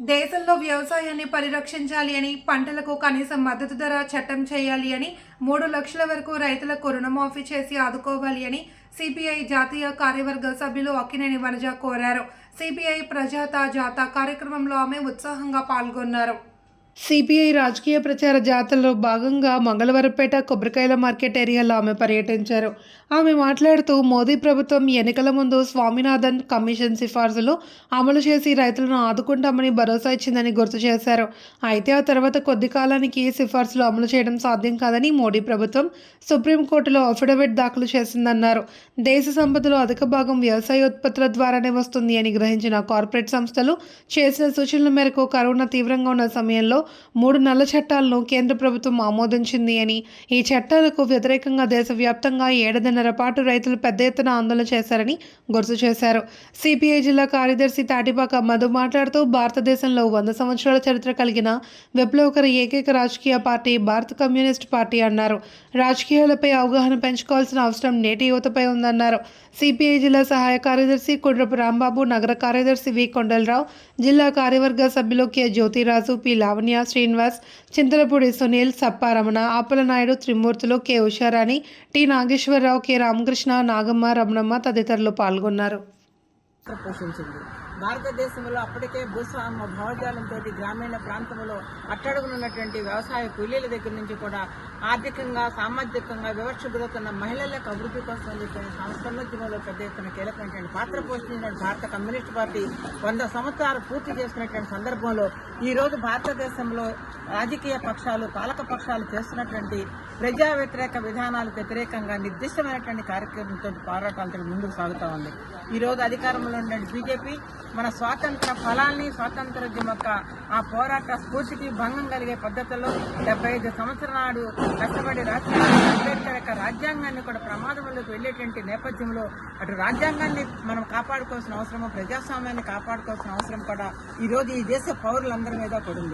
దేశంలో వ్యవసాయాన్ని పరిరక్షించాలి అని పంటలకు కనీస మద్దతు ధర చట్టం చేయాలి అని మూడు లక్షల వరకు రైతులకు రుణమాఫీ చేసి ఆదుకోవాలి అని సిపిఐ జాతీయ కార్యవర్గ సభ్యులు అక్కినేని వనజ కోరారు. సిపిఐ ప్రజాత జాత కార్యక్రమంలో ఆమె ఉత్సాహంగా పాల్గొన్నారు. సిపిఐ రాజకీయ ప్రచార జాతరలో భాగంగా మంగళవారపేట కొబ్బరికాయల మార్కెట్ ఏరియాలో ఆమె పర్యటించారు. ఆమె మాట్లాడుతూ మోదీ ప్రభుత్వం ఎన్నికల ముందు స్వామినాథన్ కమిషన్ సిఫార్సులు అమలు చేసి రైతులను ఆదుకుంటామని భరోసా ఇచ్చిందని గుర్తు చేశారు. అయితే ఆ తర్వాత కొద్ది కాలానికి సిఫార్సులు అమలు చేయడం సాధ్యం కాదని మోడీ ప్రభుత్వం సుప్రీంకోర్టులో అఫిడవిట్ దాఖలు చేసిందన్నారు. దేశ సంపదలో అధిక భాగం వ్యవసాయ ఉత్పత్తుల ద్వారానే వస్తుంది అని గ్రహించిన కార్పొరేట్ సంస్థలు చేసిన సూచనల మేరకు కరోనా తీవ్రంగా ఉన్న సమయంలో మూడు నల్ల చట్టాలను కేంద్ర ప్రభుత్వం ఆమోదించింది అని. ఈ చట్టాలకు వ్యతిరేకంగా దేశవ్యాప్తంగా ఏడాదిన్నర పాటు రైతులు పెద్ద ఎత్తున ఆందోళన చేశారని గుర్తు చేశారు. సిపిఐ జిల్లా కార్యదర్శి తాటిపాక మధు మాట్లాడుతూ భారతదేశంలో వంద సంవత్సరాల చరిత్ర కలిగిన విప్లవకర ఏకైక రాజకీయ పార్టీ భారత కమ్యూనిస్ట్ పార్టీ అన్నారు. రాజకీయాలపై అవగాహన పెంచుకోవాల్సిన అవసరం నేటి యువతపై ఉందన్నారు. సిపిఐ జిల్లా సహాయ కార్యదర్శి కుడ్రపు రాంబాబు నగర కార్యదర్శి వి. కొండలరావు జిల్లా కార్యవర్గ సభ్యులు K. Jyothiraju P. Lavanya Srinivas Chintalapudi Sunil Sapparamana Apalanaidu Trimurthulu K Usharani T Nageswararao K Ramakrishna Nagamma Ramanamma తదితరులు పాల్గొన్నారు. భారతదేశంలో అప్పటికే భూస్వామ్య భావజాలంతో గ్రామీణ ప్రాంతంలో అట్టడుగునున్నటువంటి వ్యవసాయ కూలీల దగ్గర నుంచి కూడా ఆర్థికంగా సామాజికంగా వివక్ష గురవుతున్న మహిళలకు అభివృద్ధి కోసం చెప్పిన సంస్కరణోద్యమంలో పెద్ద ఎత్తున కీలకమైనటువంటి పాత్ర పోషించిన భారత కమ్యూనిస్ట్ పార్టీ వంద సంవత్సరాలు పూర్తి చేసినటువంటి సందర్భంలో ఈరోజు భారతదేశంలో రాజకీయ పక్షాలు పాలక పక్షాలు చేస్తున్నటువంటి ప్రజా వ్యతిరేక విధానాలకు వ్యతిరేకంగా నిర్దిష్టమైనటువంటి కార్యక్రమంతో పోరాటాలతో ముందుకు సాగుతా ఉంది. ఈ రోజు అధికారంలో ఉండే బీజేపీ మన స్వాతంత్ర ఫలాల్ని స్వాతంత్రోద్యమ యొక్క ఆ పోరాట స్ఫూర్తికి భంగం కలిగే పద్ధతుల్లో డెబ్బై ఐదు సంవత్సరాల నాడు కష్టపడి రాష్ట్రాన్ని అంబేద్కర్ యొక్క రాజ్యాంగాన్ని కూడా ప్రమాదంలోకి వెళ్ళేటువంటి నేపథ్యంలో అటు రాజ్యాంగాన్ని మనం కాపాడుకోవాల్సిన అవసరము ప్రజాస్వామ్యాన్ని కాపాడుకోవాల్సిన అవసరం కూడా ఈరోజు ఈ దేశ పౌరులందరి మీద పడింది